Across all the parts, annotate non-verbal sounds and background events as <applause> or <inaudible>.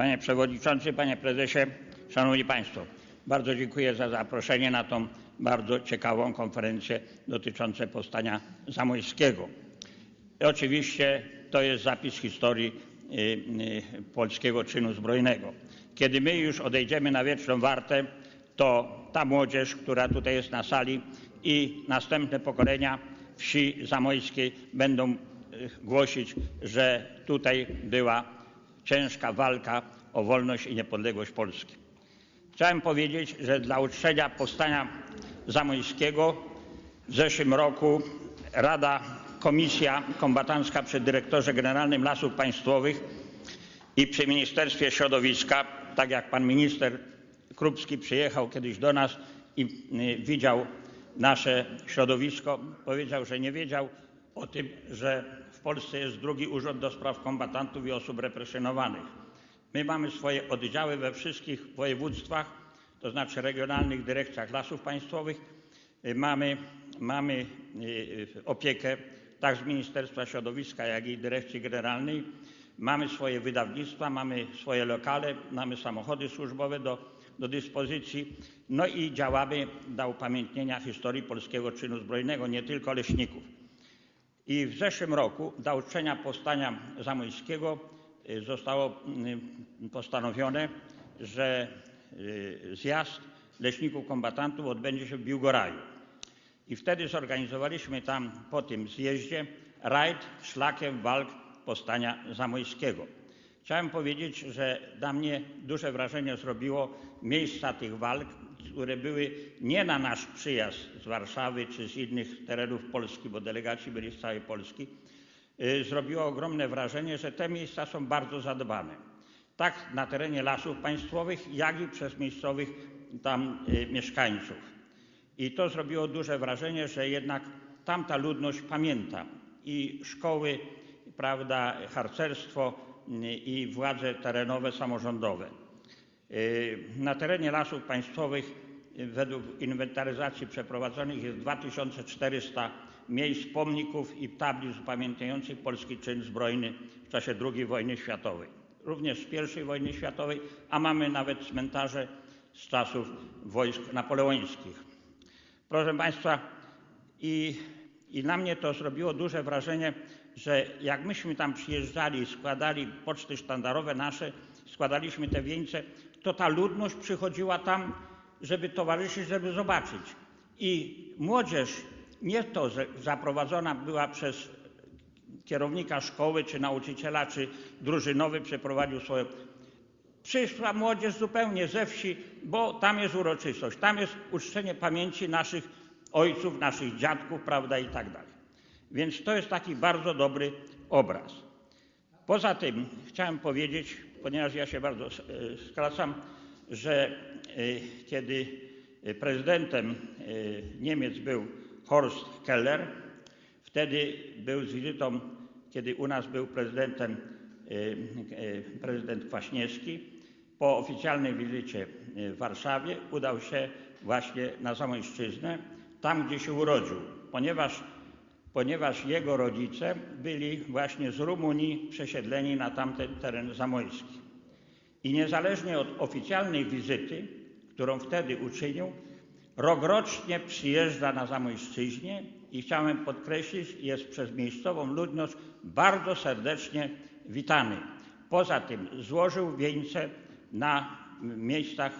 Panie Przewodniczący, Panie Prezesie, Szanowni Państwo. Bardzo dziękuję za zaproszenie na tą bardzo ciekawą konferencję dotyczącą powstania zamojskiego. Oczywiście to jest zapis historii y, y, polskiego czynu zbrojnego. Kiedy my już odejdziemy na wieczną wartę, to ta młodzież, która tutaj jest na sali i następne pokolenia wsi zamojskiej będą y, głosić, że tutaj była ciężka walka o wolność i niepodległość Polski. Chciałem powiedzieć, że dla uczczenia powstania zamojskiego w zeszłym roku Rada Komisja Kombatancka przy Dyrektorze Generalnym Lasów Państwowych i przy Ministerstwie Środowiska, tak jak pan minister Krupski przyjechał kiedyś do nas i y, widział nasze środowisko, powiedział, że nie wiedział o tym, że w Polsce jest drugi urząd do spraw kombatantów i osób represjonowanych. My mamy swoje oddziały we wszystkich województwach, to znaczy regionalnych dyrekcjach lasów państwowych. Y, Mamy, mamy y, opiekę tak z Ministerstwa Środowiska, jak i Dyrekcji Generalnej. Mamy swoje wydawnictwa, mamy swoje lokale, mamy samochody służbowe do, do dyspozycji. No i działamy dla upamiętnienia historii polskiego czynu zbrojnego, nie tylko leśników. I w zeszłym roku dla uczczenia powstania zamojskiego y, zostało y, postanowione, że y, zjazd leśników kombatantów odbędzie się w Biłgoraju. I wtedy zorganizowaliśmy tam po tym zjeździe rajd szlakiem walk powstania zamojskiego. Chciałem powiedzieć, że dla mnie duże wrażenie zrobiło miejsca tych walk, które były nie na nasz przyjazd z Warszawy czy z innych terenów Polski, bo delegaci byli z całej Polski. Y, Zrobiło ogromne wrażenie, że te miejsca są bardzo zadbane. Tak na terenie lasów państwowych, jak i przez miejscowych tam y, mieszkańców. I to zrobiło duże wrażenie, że jednak tamta ludność pamięta i szkoły, prawda, harcerstwo y, i władze terenowe, samorządowe. Na terenie lasów państwowych według inwentaryzacji przeprowadzonych jest 2400 miejsc pomników i tablic upamiętniających polski czyn zbrojny w czasie II wojny światowej. Również z I wojny światowej, a mamy nawet cmentarze z czasów wojsk napoleońskich. Proszę Państwa, i, i na mnie to zrobiło duże wrażenie, że jak myśmy tam przyjeżdżali, składali poczty sztandarowe nasze, składaliśmy te wieńce, to ta ludność przychodziła tam, żeby towarzyszyć, żeby zobaczyć. I młodzież nie to, że zaprowadzona była przez kierownika szkoły, czy nauczyciela, czy drużynowy przeprowadził swoją. Przyszła młodzież zupełnie ze wsi, bo tam jest uroczystość, tam jest uczczenie pamięci naszych ojców, naszych dziadków, prawda, i tak dalej. Więc to jest taki bardzo dobry obraz. Poza tym chciałem powiedzieć, ponieważ ja się bardzo e, skracam, że kiedy prezydentem e, Niemiec był Horst Keller, wtedy był z wizytą, kiedy u nas był prezydentem prezydent Kwaśniewski, po oficjalnej wizycie w Warszawie udał się właśnie na Zamojszczyznę, tam gdzie się urodził, ponieważ, ponieważ jego rodzice byli właśnie z Rumunii przesiedleni na tamten teren zamojski. I niezależnie od oficjalnej wizyty, którą wtedy uczynił, rokrocznie przyjeżdża na Zamojszczyźnie i chciałem podkreślić, jest przez miejscową ludność bardzo serdecznie witany. Poza tym złożył wieńce na miejscach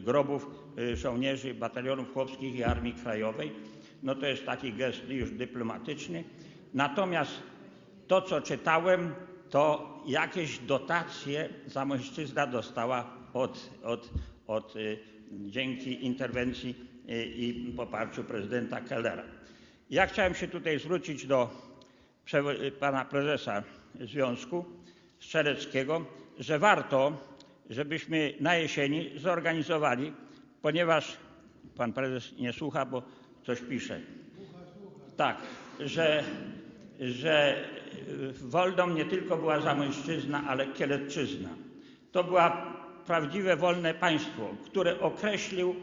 grobów y, żołnierzy batalionów chłopskich i Armii Krajowej. No to jest taki gest już dyplomatyczny. Natomiast to, co czytałem, to jakieś dotacje Zamojszczyzna dostała od, od, od, y, dzięki interwencji y, i poparciu prezydenta Kellera. Ja chciałem się tutaj zwrócić do y, pana prezesa Związku Strzeleckiego, że warto, żebyśmy na jesieni zorganizowali, ponieważ pan prezes nie słucha, bo coś pisze. Tak, że, że Woldom nie tylko była Zamojszczyzna, ale Kielecczyzna. To była prawdziwe wolne państwo, które określił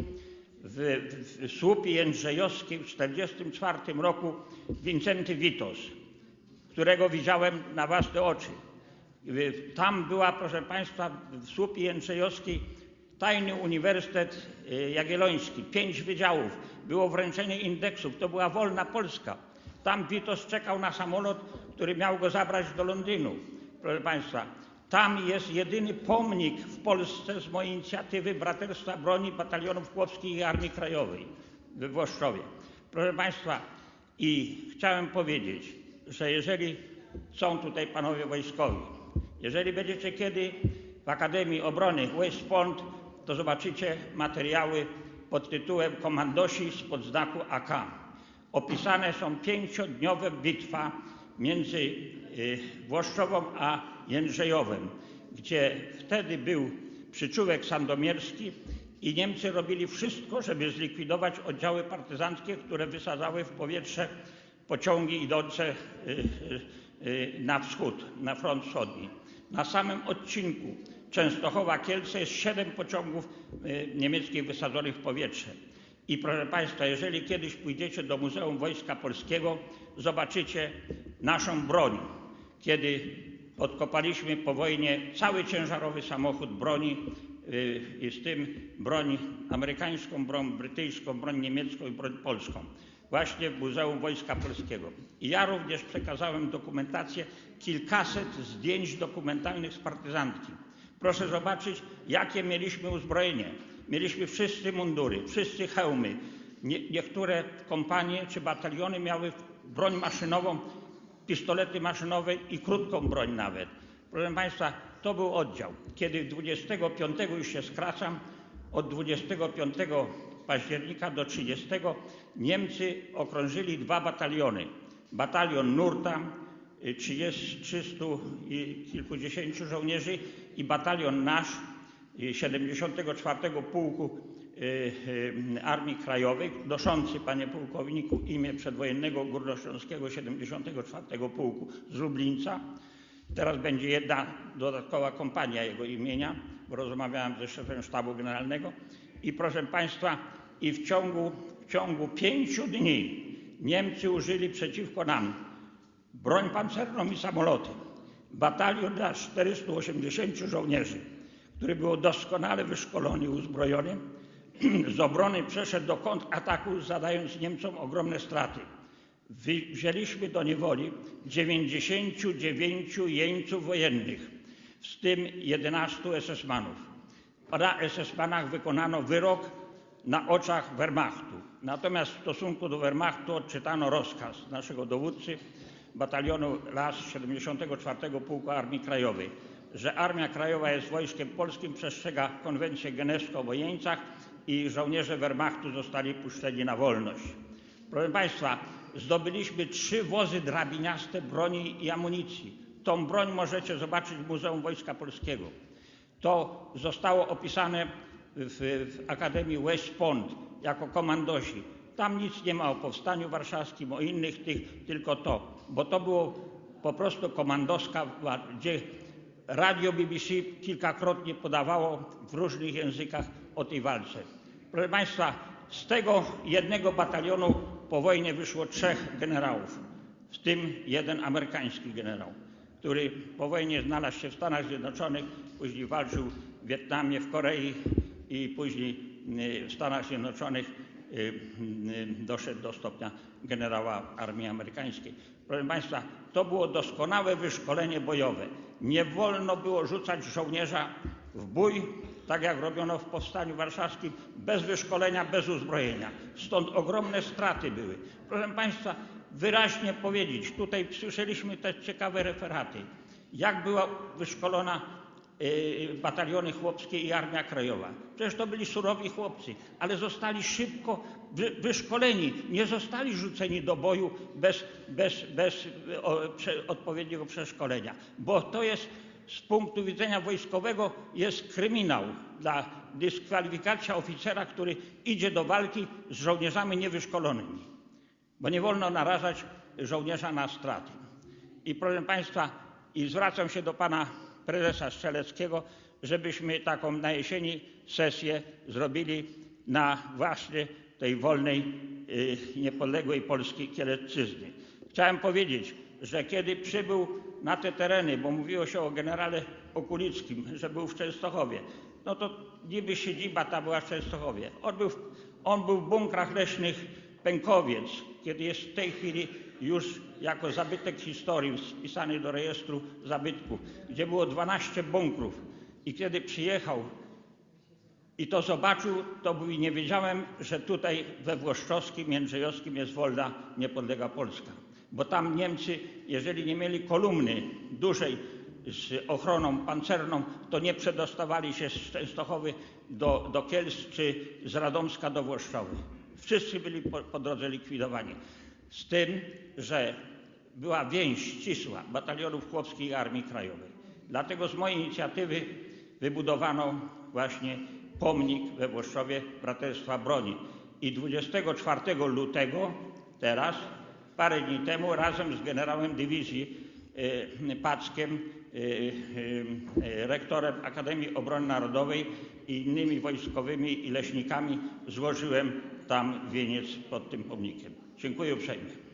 w, w, słupie jędrzejowskim w 1944 roku Wincenty Witos, którego widziałem na własne oczy. Tam była, proszę Państwa, w Słupie Jędrzejowskiej tajny Uniwersytet y, Jagielloński, pięć wydziałów, było wręczenie indeksów, to była wolna Polska. Tam Witos czekał na samolot, który miał go zabrać do Londynu. Proszę Państwa, tam jest jedyny pomnik w Polsce z mojej inicjatywy Braterstwa Broni Batalionów Chłopskich i Armii Krajowej we Włoszczowie. Proszę Państwa, i chciałem powiedzieć, że jeżeli są tutaj panowie wojskowi, jeżeli będziecie kiedy w Akademii Obrony West Point, to zobaczycie materiały pod tytułem Komandosi spod znaku AK. Opisane są pięciodniowe bitwa między y, Włoszczową a Jędrzejowem, gdzie wtedy był przyczółek sandomierski i Niemcy robili wszystko, żeby zlikwidować oddziały partyzanckie, które wysadzały w powietrze pociągi idące y, y, y, na wschód, na front wschodni. Na samym odcinku Częstochowa-Kielce jest siedem pociągów niemieckich wysadzonych w powietrze. I proszę Państwa, jeżeli kiedyś pójdziecie do Muzeum Wojska Polskiego, zobaczycie naszą broń. Kiedy odkopaliśmy po wojnie cały ciężarowy samochód broni y, i z tym broń amerykańską, broń brytyjską, broń niemiecką i broń polską. Właśnie w Muzeum Wojska Polskiego. I ja również przekazałem dokumentację, kilkaset zdjęć dokumentalnych z partyzantki. Proszę zobaczyć, jakie mieliśmy uzbrojenie. Mieliśmy wszyscy mundury, wszyscy hełmy. Nie, niektóre kompanie czy bataliony miały broń maszynową, pistolety maszynowe i krótką broń nawet. Proszę Państwa, to był oddział. Kiedy 25 już się skracam, od 25 października do 30 Niemcy okrążyli dwa bataliony. Batalion Nurta, y, 30, 300 i kilkudziesięciu żołnierzy i batalion nasz, y, 74 Pułku y, y, Armii Krajowej, noszący, panie pułkowniku, imię przedwojennego Górnośląskiego 74 Pułku z Lublińca. Teraz będzie jedna dodatkowa kompania jego imienia, bo rozmawiałem ze szefem sztabu generalnego. I proszę Państwa, i w ciągu, w ciągu pięciu dni Niemcy użyli przeciwko nam broń pancerną i samoloty. Batalion nasz 480 żołnierzy, który był doskonale wyszkolony i uzbrojony, <clears throat> z obrony przeszedł do kontrataku, zadając Niemcom ogromne straty. Wzięliśmy do niewoli 99 jeńców wojennych, w tym 11 SS-manów. Na SS-manach wykonano wyrok na oczach Wehrmachtu. Natomiast w stosunku do Wehrmachtu odczytano rozkaz naszego dowódcy batalionu LAS 74 Pułku Armii Krajowej, że Armia Krajowa jest wojskiem polskim, przestrzega konwencję genewską o jeńcach i żołnierze Wehrmachtu zostali puszczeni na wolność. Proszę Państwa, zdobyliśmy trzy wozy drabiniaste broni i amunicji. Tą broń możecie zobaczyć w Muzeum Wojska Polskiego. To zostało opisane w, w Akademii West Point jako komandosi. Tam nic nie ma o powstaniu warszawskim, o innych tych, tylko to, bo to było po prostu komandoska, gdzie radio BBC kilkakrotnie podawało w różnych językach o tej walce. Proszę Państwa, z tego jednego batalionu po wojnie wyszło trzech generałów, w tym jeden amerykański generał, który po wojnie znalazł się w Stanach Zjednoczonych, później walczył w Wietnamie, w Korei i później y, w Stanach Zjednoczonych y, y, doszedł do stopnia generała armii amerykańskiej. Proszę Państwa, to było doskonałe wyszkolenie bojowe. Nie wolno było rzucać żołnierza w bój, tak jak robiono w Powstaniu Warszawskim, bez wyszkolenia, bez uzbrojenia. Stąd ogromne straty były. Proszę Państwa, wyraźnie powiedzieć, tutaj słyszeliśmy te ciekawe referaty, jak była wyszkolona y, bataliony chłopskie i Armia Krajowa. Przecież to byli surowi chłopcy, ale zostali szybko wy, wyszkoleni, nie zostali rzuceni do boju bez, bez, bez odpowiedniego przeszkolenia, bo to jest z punktu widzenia wojskowego jest kryminał dla dyskwalifikacja oficera, który idzie do walki z żołnierzami niewyszkolonymi, bo nie wolno narażać żołnierza na straty. I proszę Państwa, i zwracam się do Pana Prezesa Strzeleckiego, żebyśmy taką na jesieni sesję zrobili na właśnie tej wolnej, y, niepodległej Polskiej Kielecczyzny. Chciałem powiedzieć, że kiedy przybył na te tereny, bo mówiło się o generale Okulickim, że był w Częstochowie, no to niby siedziba ta była w Częstochowie. On był, w- on był w bunkrach leśnych Pękowiec, kiedy jest w tej chwili już jako zabytek historii wpisany do rejestru zabytków, gdzie było 12 bunkrów. I kiedy przyjechał i to zobaczył, to mówi, nie wiedziałem, że tutaj we Włoszczowskim, Jędrzejowskim jest wolna, niepodległa Polska. Bo tam Niemcy, jeżeli nie mieli kolumny dużej z ochroną pancerną, to nie przedostawali się z Częstochowy do, do Kielc czy z Radomska do Włoszczowy. Wszyscy byli po, po drodze likwidowani. Z tym, że była więź ścisła batalionów chłopskiej i Armii Krajowej. Dlatego z mojej inicjatywy wybudowano właśnie pomnik we Włoszczowie Braterstwa Broni. I 24 lutego, teraz, parę dni temu, razem z generałem dywizji e, Packiem, e, e, rektorem Akademii Obrony Narodowej i innymi wojskowymi i leśnikami złożyłem tam wieniec pod tym pomnikiem. Dziękuję uprzejmie.